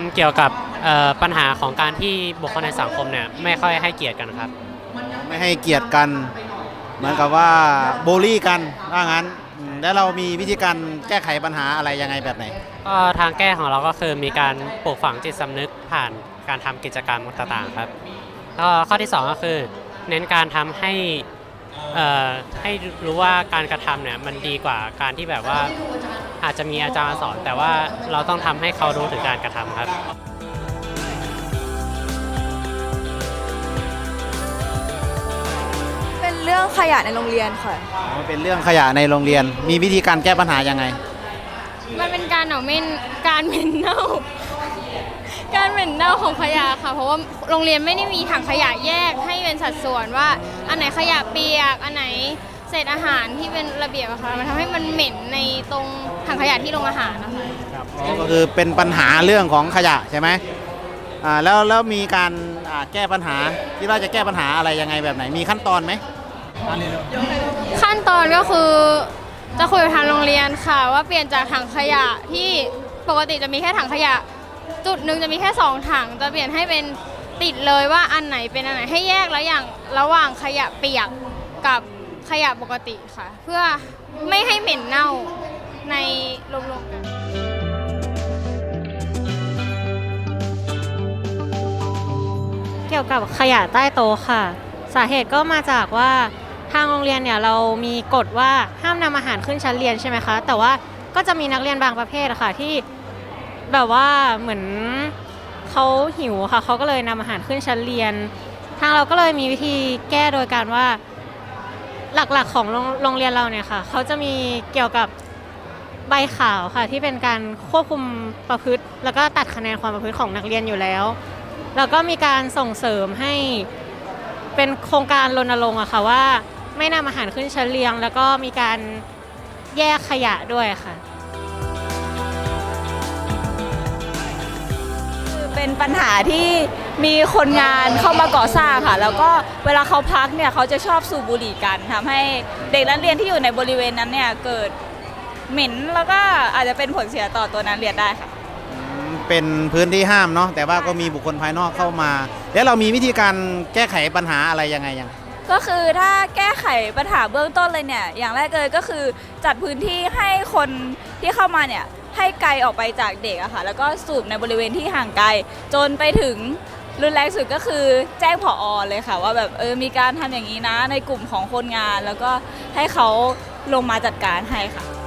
ำเกี่ยวกับเอ่อปัญหาของการที่บุคคลในสังคมเนี่ยไม่ค่อยให้เกียรติกันครับ ไม่ให้เกียรติกัน เหมือนกับว่าโบลี่กันว่างั้นอืมแล้วเรามีวิธีการแก้ไขปัญหาอะไรยังไงแบบไหนก็ทางแก้ของเราก็คือมีการปลูกฝังจิตสำนึกผ่านการทำกิจกรรมต่างๆครับแล้วก็ข้อที่สองก็คือ เน้นการทำให้เอ่อให้รู้ว่าการกระทำเนี่ยมันดีกว่าการที่แบบว่า อาจจะมีอาจารย์สอน แต่ว่าเราต้องทำให้เขารู้ถึงการกระทำครับเป็นเรื่องขยะในโรงเรียนค่ะมันเป็นเรื่องขยะในโรงเรียน มีวิธีการแก้ปัญหายังไง มันเป็นการเหนาเหม็นการเหม็นเน่า การเหม็นเน่าของขยะค่ะ เพราะว่าโรงเรียนไม่ได้มีถังขยะแยกให้เป็นสัดส่วนว่า อันไหนขยะเปียก อันไหน เศษอาหารที่เป็นระเบียบอะค่ะมันทำให้มันเหม็นในตรงถังขยะที่โรงอาหารนะคะก็คือเป็นปัญหาเรื่องของขยะใช่ไหมอ่าแล้วแล้วมีการอ่าแก้ปัญหาคิดว่าจะแก้ปัญหาอะไรยังไงแบบไหนมีขั้นตอนไหมขั้นตอนก็คือจะคุยกับทางโรงเรียนค่ะ ว่าเปลี่ยนจากถังขยะที่ปกติจะมีแค่ถังขยะ จุดหนึ่งจะมีแค่สองถัง จะเปลี่ยนให้เป็นติดเลยว่าอันไหนเป็นอันไหนให้แยกแล้วอย่างระหว่างขยะเปียกกับ ขยะปกติค่ะ เพื่อไม่ให้เหม็นเน่าในรวมๆกัน เกี่ยวกับขยะใต้โต๊ะค่ะ สาเหตุก็มาจากว่าทางโรงเรียนเนี่ยเรามีกฎว่าห้ามนำอาหารขึ้นชั้นเรียนใช่ไหมคะ แต่ว่าก็จะมีนักเรียนบางประเภทอะค่ะที่แบบว่าเหมือนเขาหิวค่ะเขาก็เลยนำอาหารขึ้นชั้นเรียน ทางเราก็เลยมีวิธีแก้โดยการว่า หลักๆของโรงโรงเรียนเราเนี่ยค่ะเขาจะมีเกี่ยวกับใบขาวค่ะ ที่เป็นการควบคุมประพฤติ แล้วก็ตัดคะแนนความประพฤติของนักเรียนอยู่แล้ว แล้วก็มีการส่งเสริมให้เป็นโครงการรณรงค์อะค่ะว่า ไม่นำอาหารขึ้นชั้นเรียง แล้วก็มีการแยกขยะด้วยค่ะ เป็นปัญหาที่มีคนงานเข้ามาก่อสร้างค่ะ แล้วก็เวลาเขาพักเนี่ยเขาจะชอบสูบบุหรี่กันทำให้เด็กนักเรียนที่อยู่ในบริเวณนั้นเนี่ยเกิดเหม็นแล้วก็อาจจะเป็นผลเสียต่อตัวนักเรียนได้ค่ะอืมเป็นพื้นที่ห้ามเนาะแต่ว่าก็มีบุคคลภายนอกเข้ามา แล้วเรามีวิธีการแก้ไขปัญหาอะไรยังไงยังก็คือถ้าแก้ไขปัญหาเบื้องต้นเลยเนี่ย อย่างแรกเลยก็คือจัดพื้นที่ให้คนที่เข้ามาเนี่ย ให้ไกลออกไปจากเด็กอะค่ะ แล้วก็สูบในบริเวณที่ห่างไกล จนไปถึงรุนแรงสุดก็คือแจ้งผออเลยค่ะ ว่าแบบเออมีการทำอย่างนี้นะในกลุ่มของคนงาน แล้วก็ให้เขาลงมาจัดการให้ค่ะ